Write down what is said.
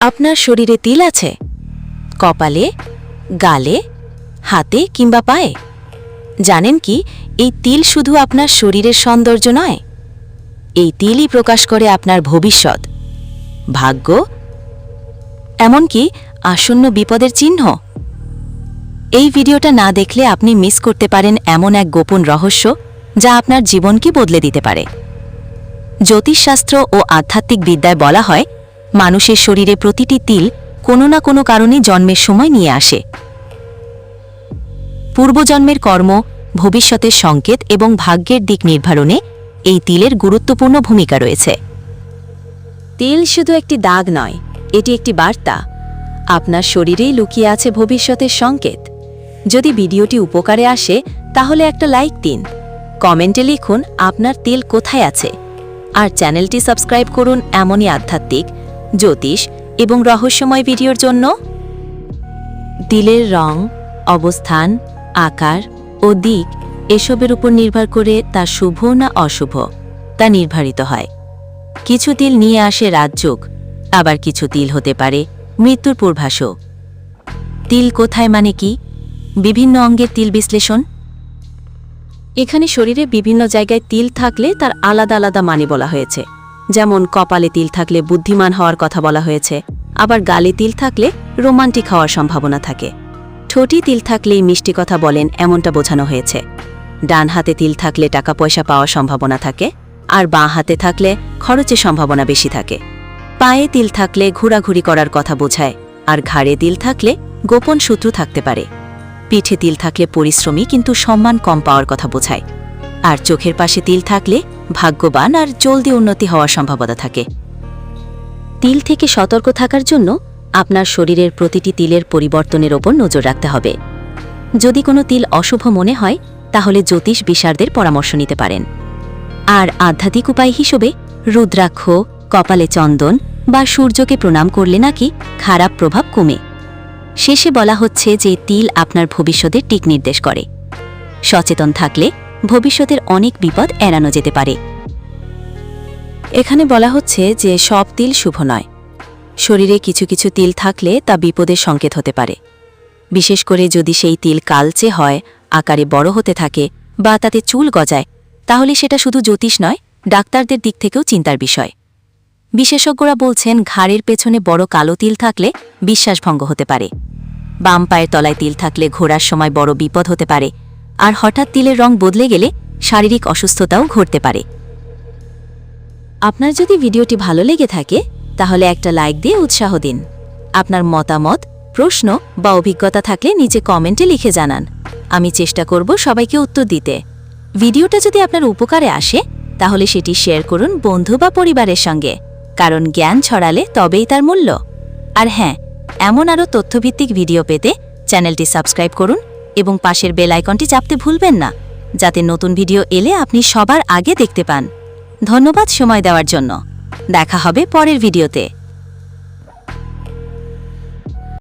আপনার শরীরে তিল আছে? কপালে, গালে, হাতে কিংবা পায়ে? জানেন কি, এই তিল শুধু আপনার শরীরের সৌন্দর্য নয়, এই তিলই প্রকাশ করে আপনার ভবিষ্যৎ। ভাগ্য, এমনকি আসন্ন বিপদের চিহ্ন। এই ভিডিওটা না দেখলে আপনি মিস করতে পারেন এমন এক গোপন রহস্য, যা আপনার জীবনকে বদলে দিতে পারে। জ্যোতিষশাস্ত্র ও আধ্যাত্মিক বিদ্যায় বলা হয় মানুষের শরীরে প্রতিটি তিল কোনো না কোনো কারণে জন্মের সময় নিয়ে আসে। পূর্বজন্মের কর্ম, ভবিষ্যতের সংকেত এবং ভাগ্যের দিক নির্ধারণে এই তিলের গুরুত্বপূর্ণ ভূমিকা রয়েছে। তিল শুধু একটি দাগ নয়, এটি একটি বার্তা। আপনার শরীরেই লুকিয়ে আছে ভবিষ্যতের সংকেত। যদি ভিডিওটি উপকারে আসে, তাহলে একটা লাইক দিন। কমেন্টে লিখুন আপনার তিল কোথায় আছে। আর চ্যানেলটি সাবস্ক্রাইব করুন এমনই আধ্যাত্মিক জ্যোতিষ এবং রহস্যময় ভিডিওর জন্য তিলের রং, অবস্থান, আকার ও দিক এসবের উপর নির্ভর করে তা শুভ না অশুভ, তা নির্ধারিত হয়। কিছু তিল নিয়ে আসে রাজযোগ আবার কিছু তিল হতে পারে মৃত্যুর পূর্বাসও তিল কোথায় মানে কি? বিভিন্ন অঙ্গের তিল বিশ্লেষণ। এখানে শরীরে বিভিন্ন জায়গায় তিল থাকলে তার আলাদা আলাদা মানে বলা হয়েছে। যেমন কপালে তিল থাকলে বুদ্ধিমান হওয়ার কথা বলা হয়েছে, আবার গালে তিল থাকলে রোমান্টিক হওয়ার সম্ভাবনা থাকে। ঠোঁটি তিল থাকলেই মিষ্টি কথা বলেন এমনটা বোঝানো হয়েছে। ডান হাতে তিল থাকলে টাকা পয়সা পাওয়ার সম্ভাবনা থাকে, আর বাঁ হাতে থাকলে খরচের সম্ভাবনা বেশি থাকে। পায়ে তিল থাকলে ঘোরাঘুরি করার কথা বোঝায়, আর ঘাড়ে তিল থাকলে গোপন শত্রু থাকতে পারে। পিঠে তিল থাকলে পরিশ্রমী কিন্তু সম্মান কম পাওয়ার কথা বোঝায়। আর চোখের পাশে তিল থাকলে ভাগ্যবান আর জলদি উন্নতি হওয়ার সম্ভাবনা থাকে। তিল থেকে সতর্ক থাকার জন্য আপনার শরীরের প্রতিটি তিলের পরিবর্তনের ওপর নজর রাখতে হবে। যদি কোনো তিল অশুভ মনে হয়, তাহলে জ্যোতিষ বিশারদের পরামর্শ নিতে পারেন। আর আধ্যাত্মিক উপায় হিসেবে রুদ্রাক্ষ, কপালে চন্দন বা সূর্যকে প্রণাম করলে নাকি খারাপ প্রভাব কমে। শেষে বলা হচ্ছে যে তিল আপনার ভবিষ্যতের টিক নির্দেশ করে। সচেতন থাকলে ভবিষ্যতের অনেক বিপদ এড়ানো যেতে পারে। এখানে বলা হচ্ছে যে সব তিল শুভ নয়। শরীরে কিছু কিছু তিল থাকলে তা বিপদের সংকেত হতে পারে। বিশেষ করে যদি সেই তিল কালচে হয়, আকারে বড় হতে থাকে বা তাতে চুল গজায়, তাহলে সেটা শুধু জ্যোতিষ নয়, ডাক্তারদের দিক থেকেও চিন্তার বিষয়। বিশেষজ্ঞরা বলছেন ঘাড়ের পেছনে বড় কালো তিল থাকলে বিশ্বাসভঙ্গ হতে পারে। বাম পায়ের তলায় তিল থাকলে ঘোরার সময় বড় বিপদ হতে পারে আর হঠাৎ তিলের রং বদলে গেলে শারীরিক অসুস্থতাও ঘটতে পারে। আপনার যদি ভিডিওটি ভালো লেগে থাকে, তাহলে একটা লাইক দিয়ে উৎসাহ দিন। আপনার মতামত, প্রশ্ন বা অভিজ্ঞতা থাকলে নিচে কমেন্টে লিখে জানান। আমি চেষ্টা করব সবাইকে উত্তর দিতে। ভিডিওটা যদি আপনার উপকারে আসে, তাহলে সেটি শেয়ার করুন বন্ধু বা পরিবারের সঙ্গে, কারণ জ্ঞান ছড়ালে তবেই তার মূল্য। আর হ্যাঁ এমন আরও তথ্যভিত্তিক ভিডিও পেতে চ্যানেলটি সাবস্ক্রাইব করুন এবং পাশের বেল আইকনটি চাপতে ভুলবেন না, যাতে নতুন ভিডিও এলে আপনি সবার আগে দেখতে পান। ধন্যবাদ সময় দেওয়ার জন্য। দেখা হবে পরের ভিডিওতে।